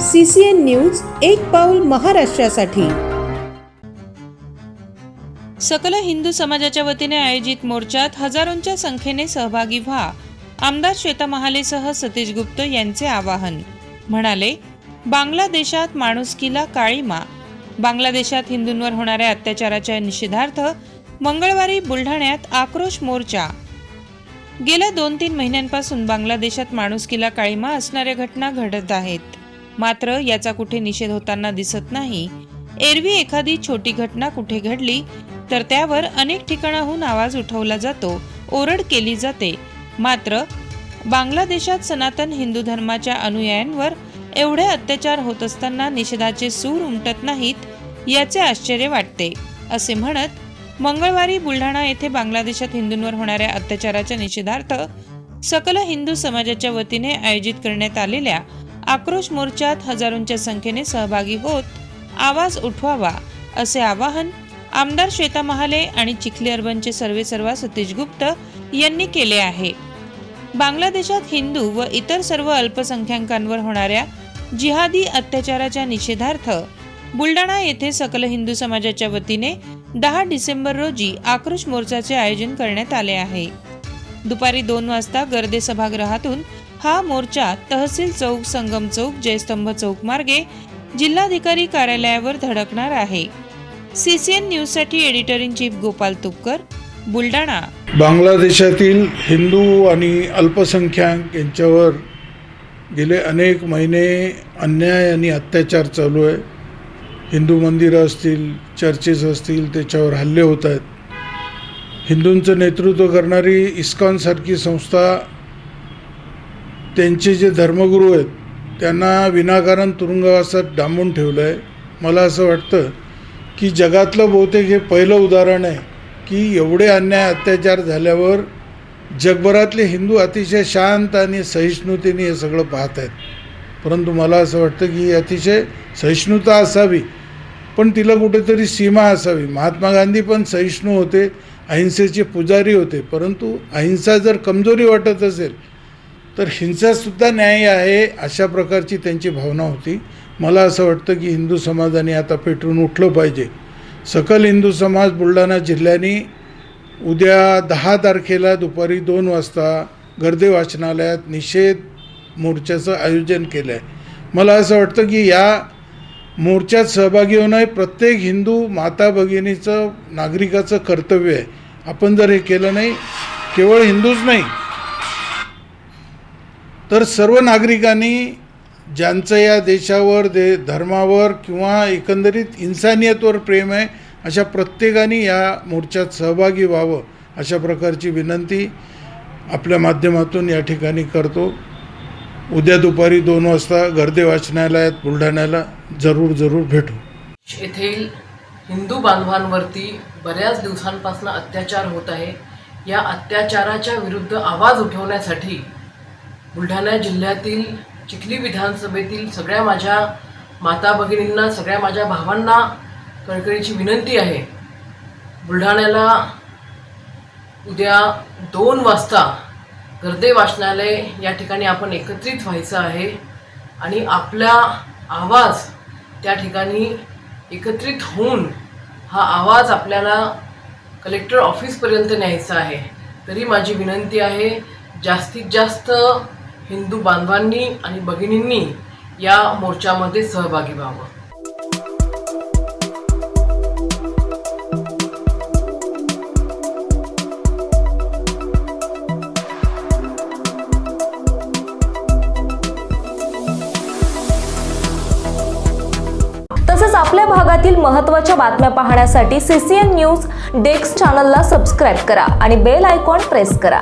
C C N news एक पाऊल महाराष्ट्रासाठी. सकल हिंदू समाजाच्या वतीने आयोजित मोर्चात हजारोंच्या संख्येने सहभागी व्हा. आमदार श्वेता महालेसह सतीश गुप्त यांचे आवाहन. म्हणाले बांगलादेशात माणुसकीला काळीमा बांगलादेशात हिंदूंवर होणाऱ्या अत्याचाराच्या निषेधार्थ मंगळवारी बुलढाण्यात आक्रोश मोर्चा. गेल्या दोन तीन महिन्यांपासून बांगलादेशात माणुसकीला काळीमा असणाऱ्या घटना घडत आहेत. मात्र याचा कुठे निषेध होताना दिसत नाही. एरवी एखादी छोटी घटना कुठे घडली तर त्यावर अनेक ठिकाणाहून आवाज उठवला जातो. ओरड केली जाते. मात्र बांगलादेशात सनातन हिंदू धर्माच्या अनुयायांवर एवढे अत्याचार होत असताना निषेधाचे सूर उमटत नाहीत याचे आश्चर्य वाटते असे म्हणत मंगळवारी बुलढाणा येथे बांगलादेशात हिंदूंवर होणाऱ्या अत्याचाराच्या निषेधार्थ सकल हिंदू समाजाच्या वतीने आयोजित करण्यात आलेल्या आक्रोश मोर्चात हजारोंच्या संख्येने सहभागी होत आवाज उठवावा असे आवाहन आमदार श्वेता महाले आणि चिखली अर्बनचे सर्वेसर्वा सतीश गुप्त यांनी केले आहे. बांगलादेशात हिंदू व इतर सर्व अल्पसंख्याकांवर होणाऱ्या जिहादी अत्याचाराच्या निषेधार्थ बुलडाणा येथे सकल हिंदू समाजाच्या वतीने दहा डिसेंबर रोजी आक्रोश मोर्चाचे आयोजन करण्यात आले आहे. दुपारी दोन वाजता गर्दे सभागृहातून हा मोर्चा तहसील चौक संगम चौक जयस्तंभ चौक मार्गे जिल्हाधिकारी कार्यालयावर धडकणार आहे. सीसीएन न्यूजसाठी editor in chief Gopal Tupkar Buldhana बांगलादेशातील हिंदू आणि अल्पसंख्याक यांच्यावर गेले अनेक महिने अन्याय आणि अत्याचार चालू आहे. हिंदू मंदिरं असतील चर्चेस असतील त्याच्यावर हल्ले होत आहेत. हिंदूंचं नेतृत्व करणारी इस्कॉनसारखी संस्था त्यांचे जे धर्मगुरू आहेत त्यांना विनाकारण तुरुंगवासात डांबून ठेवलं आहे मला असं वाटतं की जगातलं बहुतेक हे पहिलं उदाहरण आहे की एवढे अन्याय अत्याचार झाल्यावर जगभरातले हिंदू अतिशय शांत आणि सहिष्णुतेने हे सगळं पाहत आहेत. परंतु मला असं वाटतं की ही अतिशय सहिष्णुता असावी पण तिला कुठेतरी सीमा असावी. महात्मा गांधी पण सहिष्णू होते अहिंसेचे पुजारी होते. परंतु अहिंसा जर कमजोरी वाटत असेल तर हिंसासुद्धा न्याय आहे अशा प्रकारची त्यांची भावना होती. मला असं वाटतं की हिंदू समाजाने आता पेटून उठलं पाहिजे. सकल हिंदू समाज बुलढाणा जिल्ह्याने उद्या दहा तारखेला दुपारी दोन वाजता गर्दे वाचनालयात निषेध मोर्चाचं आयोजन केलं आहे मला असं वाटतं की या मोर्चात सहभागी होणं हे प्रत्येक हिंदू माता भगिनीचं नागरिकाचं कर्तव्य आहे. आपण जर हे केलं नाही केवळ हिंदूच नाही तर सर्व नागरिकांनी ज्यांचं या देशावर दे धर्मावर किंवा एकंदरीत इन्सानियतवर प्रेम आहे अशा प्रत्येकाने या मोर्चात सहभागी व्हावं अशा प्रकारची विनंती आपल्या माध्यमातून या ठिकाणी करतो. उद्या दुपारी दोन वाजता गर्दे वाचनालयात बुलढाण्याला जरूर जरूर भेटू. येथील हिंदू बांधवांवरती बऱ्याच दिवसांपासून अत्याचार होत आहे. या अत्याचाराच्या विरुद्ध आवाज उठवण्यासाठी बुलढाणा जिल्ह्यातील चिखली विधानसभेतील सगळ्या माझ्या माता भगिनींना सगळ्या माझ्या भावांना कळकळीची विनंती आहे. बुलढाण्याला उद्या दोन वाजता गर्दे वाचनालय या ठिकाणी आपण एकत्रित व्हायचं आहे आणि आपला आवाज त्या ठिकाणी एकत्रित होऊन हा आवाज आपल्याला कलेक्टर ऑफिसपर्यंत न्यायचा आहे. तरी माझी विनंती आहे जास्तीत जास्त हिंदू बांधवांनी आणि भगिनींनी या मोर्चामध्ये सहभागी व्हावं. तसंच आपल्या भागातील महत्त्वाच्या बातम्या पाहण्यासाठी सीसीएन न्यूज डेस्क चॅनलला सबस्क्राईब करा आणि बेल आयकॉन प्रेस करा.